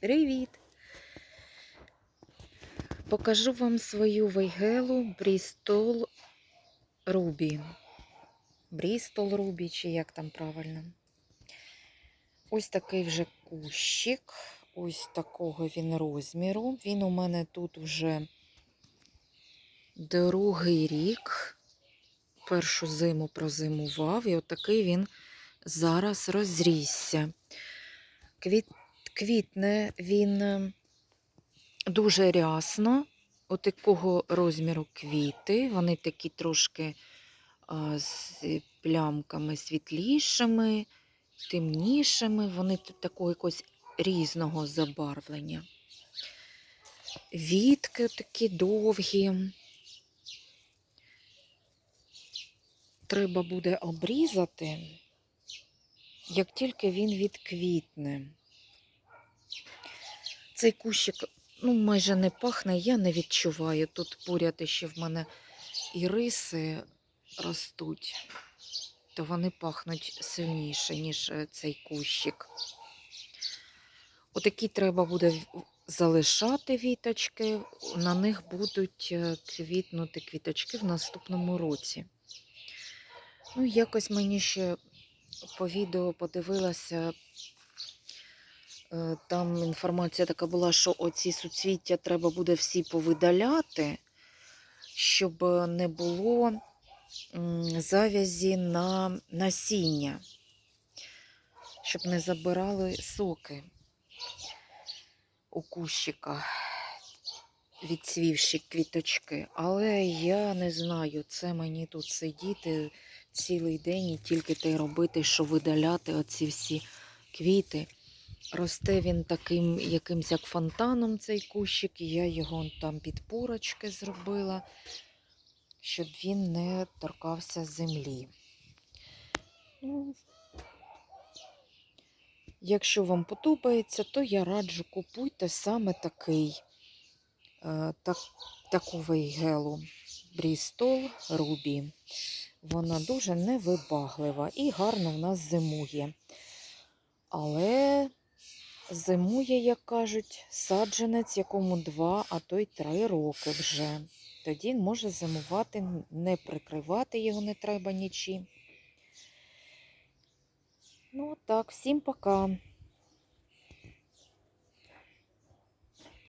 Привіт! Покажу вам свою вейгелу Брістол Рубі. Брістол Рубі, чи як там правильно. Ось такий вже кущик. Ось такого він розміру. Він у мене тут вже другий рік. Першу зиму прозимував, і отакий він зараз розрісся. Квіт квітне він е, дуже рясно, от такого розміру квіти. Вони такі трошки з плямками світлішими, темнішими, вони тут такого якогось різного забарвлення. Вітки такі довгі. Треба обрізати обрізати, як тільки він відквітне. Цей кущик ну, майже не пахне, я не відчуваю. Тут поряд ще в мене іриси ростуть, то вони пахнуть сильніше, ніж е, цей кущик. Отакі треба буде залишати віточки, на них будуть е, квітнути квіточки в наступному році. Ну, якось мені ще по відео подивилася, там інформація така була, що оці суцвіття треба буде всі повидаляти, щоб не було завязі на насіння, щоб не забирали соки у кущика, відцвівші квіточки. Але я не знаю, це мені тут сидіти цілий день і тільки те робити, що видаляти оці всі квіти. Росте він таким якимсь як фонтаном, цей кущик, і я його там під порочки зробила, щоб він не торкався землі. Якщо вам подобається, то я раджу купуйте саме такий, е, так, таку вейгелу Брістол Рубі. Вона дуже невибаглива і гарно в нас зимує. Але зимує, як кажуть, саджанець, якому два, а то й три роки вже. Тоді може зимувати, не прикривати його не треба нічим. Ну, так, всім пока.